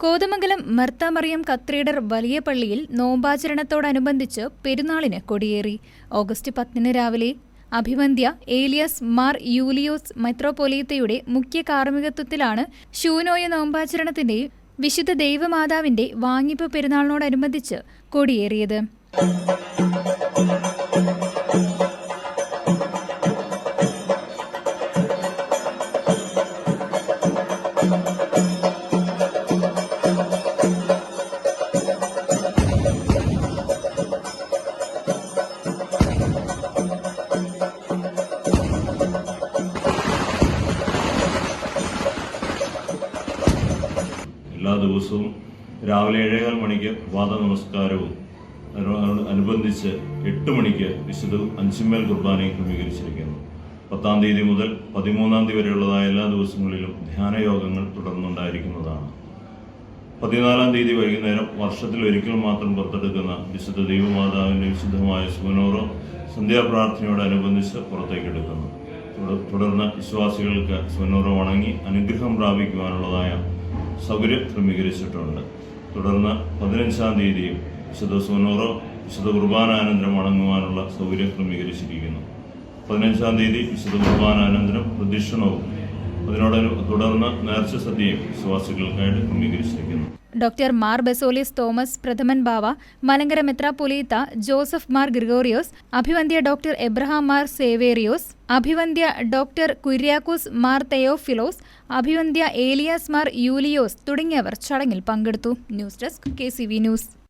കോതമംഗലം മർത്താമറിയം കത്രീഡർ വലിയ പള്ളിയിൽ നോമ്പാചരണത്തോടനുബന്ധിച്ച് പെരുന്നാളിന് കൊടിയേറി. ഓഗസ്റ്റ് പത്തിന് രാവിലെ അഭിവന്ധ്യ ഏലിയസ് മാർ യൂലിയോസ് മെത്രോപൊലീത്തയുടെ മുഖ്യ കാർമ്മികത്വത്തിലാണ് ശൂനോയ നോമ്പാചരണത്തിന്റെ വിശുദ്ധ ദൈവമാതാവിന്റെ വാങ്ങിപ്പ് പെരുന്നാളിനോടനുബന്ധിച്ച് കൊടിയേറിയത്. എല്ലാ ദിവസവും രാവിലെ ഏഴേകാൽ മണിക്ക് വാദ നമസ്കാരവും അനുബന്ധിച്ച് എട്ട് മണിക്ക് വിശുദ്ധ അഞ്ചുമേൽ കുർബാനയും ക്രമീകരിച്ചിരിക്കുന്നു. പത്താം തീയതി മുതൽ പതിമൂന്നാം തീയതി വരെയുള്ളതായ എല്ലാ ദിവസങ്ങളിലും ധ്യാനയോഗങ്ങൾ തുടർന്നുണ്ടായിരിക്കുന്നതാണ്. പതിനാലാം തീയതി വൈകുന്നേരം വർഷത്തിൽ ഒരിക്കൽ മാത്രം പുറത്തെടുക്കുന്ന വിശുദ്ധ ദൈവമാതാവിന്റെ വിശുദ്ധമായ സുഖനോറോ സന്ധ്യാപ്രാർത്ഥനയോടനുബന്ധിച്ച് പുറത്തേക്കെടുക്കുന്നു എടുക്കുന്നു. തുടർന്ന് വിശ്വാസികൾക്ക് സ്വനോറോ വണങ്ങി അനുഗ്രഹം പ്രാപിക്കുവാനുള്ളതായ സൗകര്യം ക്രമീകരിച്ചിട്ടുണ്ട്. തുടർന്ന് പതിനഞ്ചാം തീയതിയും വിശുദ്ധ സുവനോറോ വിശുദ്ധ കുർബാനാനന്തരം വണങ്ങുവാനുള്ള സൗകര്യം ക്രമീകരിച്ചിരിക്കുന്നു. പതിനഞ്ചാം തീയതി വിശുദ്ധ കുർബാനാനന്തരം പ്രദക്ഷിണവും. അതിനോടനു തുടർന്ന് നേർച്ച സദ്യയും വിശ്വാസികൾക്കായിട്ട് ക്രമീകരിച്ചിരിക്കുന്നു. ഡോക്ടർ മാർ ബെസോലിസ് തോമസ് പ്രഥമൻ ബാവ മലങ്കര മെത്രാപൊലീത്ത ജോസഫ് മാർ ഗ്രിഗോറിയോസ് അഭിവന്ധ്യ ഡോക്ടർ എബ്രഹാം മാർ സേവേറിയോസ് അഭിവന്ധ്യ ഡോക്ടർ കുര്യാക്കോസ് മാർ തെയോഫിലോസ് അഭിവന്ധ്യ ഏലിയാസ് മാർ യൂലിയോസ് തുടങ്ങിയവർ ചടങ്ങിൽ പങ്കെടുത്തു. News desk K news.